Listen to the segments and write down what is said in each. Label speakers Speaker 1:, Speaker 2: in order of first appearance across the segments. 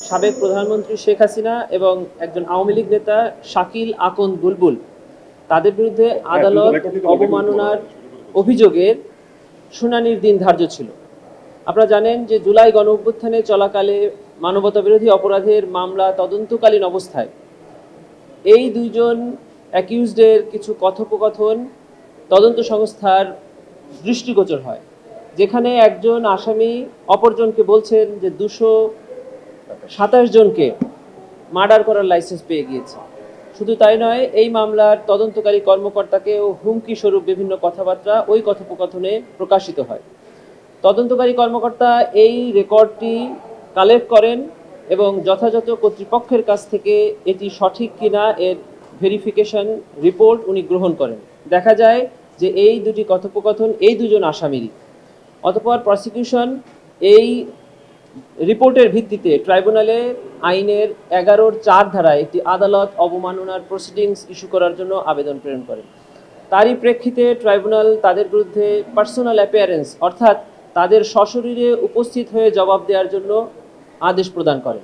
Speaker 1: সাবেক প্রধানমন্ত্রী শেখ হাসিনা এবং একজন আওয়ামী লীগ নেতা শাকিল আকন বুলবুল তাদের বিরুদ্ধে আদালত অবমাননার অভিযোগের শুনানির দিন ধার্য ছিল। আপনারা জানেন যে জুলাই গণ অভ্যুত্থানে চলাকালে মানবতা বিরোধী অপরাধের মামলা তদন্তকালীন অবস্থায় এই দুইজন অ্যাকিউজডের কিছু কথোপকথন তদন্ত সংস্থার দৃষ্টিগোচর হয় যেখানে একজন আসামি অপরজনকে বলছেন যে দুশো সাতাশ জনকে মার্ডার করার লাইসেন্স পেয়ে গিয়েছে। শুধু তাই নয়, এই মামলার তদন্তকারী কর্মকর্তাকেও হুমকি স্বরূপ বিভিন্ন কথাবার্তা ওই কথোপকথনে প্রকাশিত হয়। তদন্তকারী কর্মকর্তা এই রেকর্ডটি কালেক্ট করেন এবং যথাযথ কর্তৃপক্ষের কাছ থেকে এটি সঠিক কিনা এর ভেরিফিকেশন রিপোর্ট উনি গ্রহণ করেন। দেখা যায় যে এই দুটি কথোপকথন এই দুজন আসামিরই। অতঃপর প্রসিকিউশন এই রিপোর্টের ভিত্তিতে ট্রাইব্যুনালে আইনের এগারোর চার ধারায় একটি আদালত অবমাননার প্রসিডিংস ইস্যু করার জন্য আবেদন প্রেরণ করেন। তারই প্রেক্ষিতে ট্রাইব্যুনাল তাদের বিরুদ্ধে পার্সোনাল অ্যাপিয়ারেন্স অর্থাৎ তাদের সশরীরে উপস্থিত হয়ে জবাব দেওয়ার জন্য আদেশ প্রদান করে।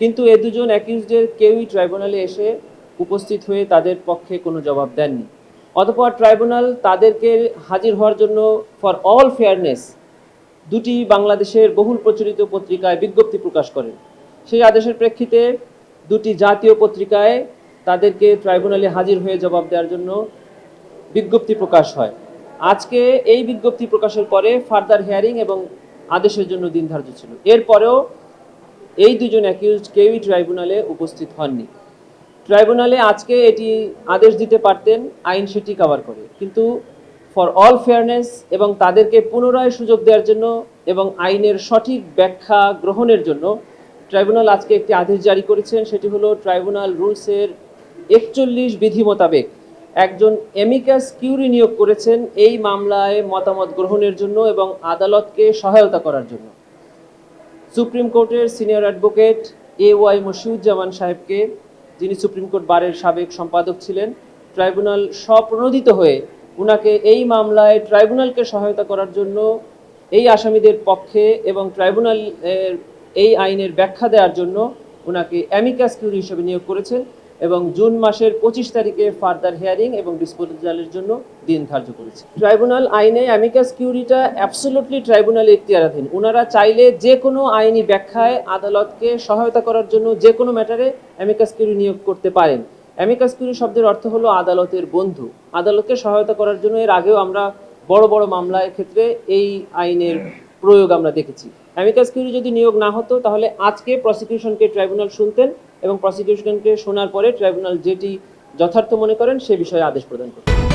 Speaker 1: কিন্তু এ দুজন অ্যাকিউজদের কেউই ট্রাইব্যুনালে এসে উপস্থিত হয়ে তাদের পক্ষে কোনো জবাব দেননি। অতঃপর ট্রাইব্যুনাল তাদেরকে হাজির হওয়ার জন্য ফর অল ফেয়ারনেস দুটি বাংলাদেশের বহুল প্রচলিত পত্রিকায় বিজ্ঞপ্তি প্রকাশ করেন। সেই আদেশের প্রেক্ষিতে দুটি জাতীয় পত্রিকায় তাদেরকে ট্রাইব্যুনালে হাজির হয়ে জবাব দেওয়ার জন্য বিজ্ঞপ্তি প্রকাশ হয়। আজকে এই বিজ্ঞপ্তি প্রকাশের পরে ফার্দার হিয়ারিং এবং আদেশের জন্য দিন ধার্য ছিল। এরপরেও এই দুজন অ্যাকিউজড কেউই ট্রাইব্যুনালে উপস্থিত হননি। ট্রাইব্যুনালে আজকে এটি আদেশ দিতে পারতেন, আইন সেটি কভার করে। কিন্তু ফর অল ফেয়ারনেস এবং তাদেরকে পুনরায় সুযোগ দেওয়ার জন্য এবং আইনের সঠিক ব্যাখ্যা গ্রহণের জন্য ট্রাইব্যুনাল আজকে একটি আদেশ জারি করেছেন। সেটি হলো ট্রাইব্যুনাল রুলসের একচল্লিশ বিধি মোতাবেক একজন এমিকাস কিউরি নিয়োগ করেছেন এই মামলায় মতামত গ্রহণের জন্য এবং আদালতকে সহায়তা করার জন্য। সুপ্রিম কোর্টের senior advocate A Y Moshiuzzaman সাহেবকে, যিনি সুপ্রিম কোর্ট বারের সাবেক সম্পাদক ছিলেন, ট্রাইব্যুনাল স্বপ্রণোদিত হয়ে উনাকে এই মামলায় ট্রাইব্যুনালকে সহায়তা করার জন্য এই আসামিদের পক্ষে এবং ট্রাইব্যুনাল এই আইনের ব্যাখ্যা দেওয়ার জন্য উনাকে অ্যামিকাস কিউরি হিসেবে নিয়োগ করেছেন এবং জুন মাসের পঁচিশ তারিখে ফার্দার হিয়ারিং এবং ডিসপোজালের জন্য দিন ধার্য করেছে ট্রাইব্যুনাল আইনে অ্যামিকাস কিউরিটা অ্যাবসোলুটলি ট্রাইব্যুনালে ইখতিয়ারাধীন। ওনারা চাইলে যে কোনো আইনি ব্যাখ্যায় আদালতকে সহায়তা করার জন্য যে কোনো ম্যাটারে অ্যামিকাস কিউরি নিয়োগ করতে পারেন। অ্যামিকাস কিউরি শব্দের অর্থ হলো আদালতের বন্ধু। আদালতকে সহায়তা করার জন্য এর আগেও আমরা বড় বড় মামলার ক্ষেত্রে এই আইনের প্রয়োগ আমরা দেখেছি। অ্যামিকাস কিউরি যদি নিয়োগ না হতো, তাহলে আজকে প্রসিকিউশনকে ট্রাইব্যুনাল শুনতেন এবং প্রসিকিউশনকে শোনার পরে ট্রাইব্যুনাল যেটি যথার্থ মনে করেন, সে বিষয়ে আদেশ প্রদান করতেন।